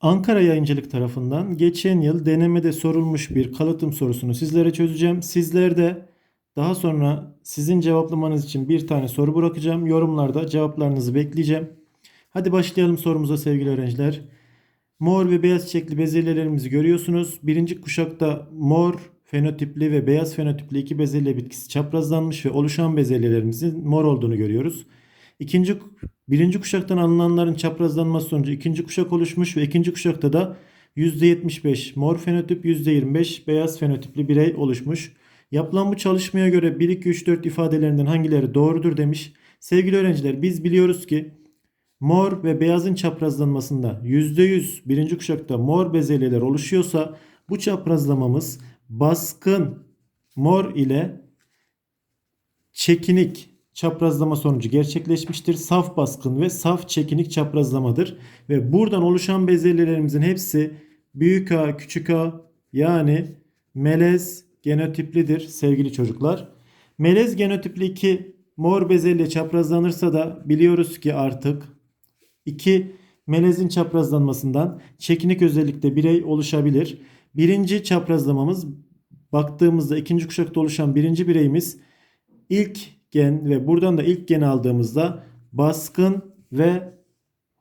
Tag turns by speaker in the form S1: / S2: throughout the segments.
S1: Ankara Yayıncılık tarafından geçen yıl denemede sorulmuş bir kalıtım sorusunu sizlere çözeceğim. Sizler de daha sonra sizin cevaplamanız için bir tane soru bırakacağım. Yorumlarda cevaplarınızı bekleyeceğim. Hadi başlayalım sorumuza sevgili öğrenciler. Mor ve beyaz çiçekli bezelyelerimizi görüyorsunuz. Birinci kuşakta mor fenotipli ve beyaz fenotipli iki bezelye bitkisi çaprazlanmış ve oluşan bezelyelerimizin mor olduğunu görüyoruz. İkinci, birinci kuşaktan alınanların çaprazlanması sonucu ikinci kuşak oluşmuş ve ikinci kuşakta da %75 mor fenotip, %25 beyaz fenotipli birey oluşmuş. Yapılan bu çalışmaya göre 1, 2, 3, 4 ifadelerinden hangileri doğrudur demiş. Sevgili öğrenciler biz biliyoruz ki mor ve beyazın çaprazlanmasında %100 birinci kuşakta mor bezelyeler oluşuyorsa bu çaprazlamamız baskın mor ile çekinik çaprazlama sonucu gerçekleşmiştir. Saf baskın ve saf çekinik çaprazlamadır. Ve buradan oluşan bezelyelerimizin hepsi büyük A, küçük A yani melez genotiplidir sevgili çocuklar. Melez genotipli iki mor bezelye çaprazlanırsa da biliyoruz ki artık iki melezin çaprazlanmasından çekinik özellikte birey oluşabilir. Birinci çaprazlamamız baktığımızda ikinci kuşakta oluşan birinci bireyimiz ilk gen ve buradan da ilk gen aldığımızda baskın ve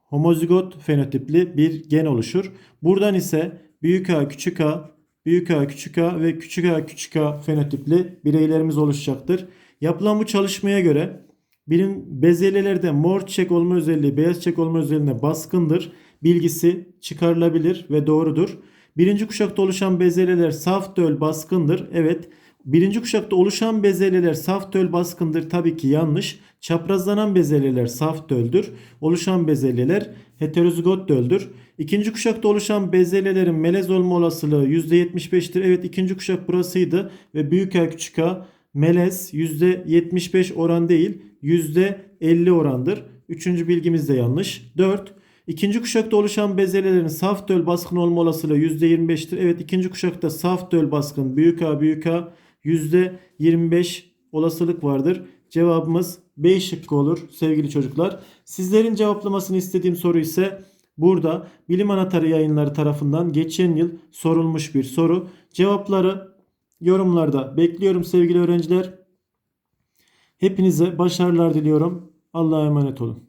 S1: homozigot fenotipli bir gen oluşur. Buradan ise büyük A, küçük A, büyük A, küçük A ve küçük A, küçük A fenotipli bireylerimiz oluşacaktır. Yapılan bu çalışmaya göre birin bezelyelerde mor çiçek olma özelliği beyaz çiçek olma özelliğine baskındır. Bilgisi çıkarılabilir ve doğrudur. Birinci kuşakta oluşan bezelyeler saf töl baskındır. Evet. Birinci kuşakta oluşan bezelyeler saf töl baskındır. Tabii ki yanlış. Çaprazlanan bezelyeler saf töldür. Oluşan bezelyeler heterozigot töldür. İkinci kuşakta oluşan bezelyelerin melez olma olasılığı %75'tir. Evet ikinci kuşak burasıydı ve büyük A küçük A melez %75 oran değil %50 orandır. Üçüncü bilgimiz de yanlış. 4. İkinci kuşakta oluşan bezelyelerin saf döl baskın olma olasılığı %25'tir. Evet ikinci kuşakta saf döl baskın büyük A büyük A %25 olasılık vardır. Cevabımız B şıkkı olur sevgili çocuklar. Sizlerin cevaplamasını istediğim soru ise burada Bilim Anahtarı yayınları tarafından geçen yıl sorulmuş bir soru. Cevapları yorumlarda bekliyorum sevgili öğrenciler. Hepinize başarılar diliyorum. Allah'a emanet olun.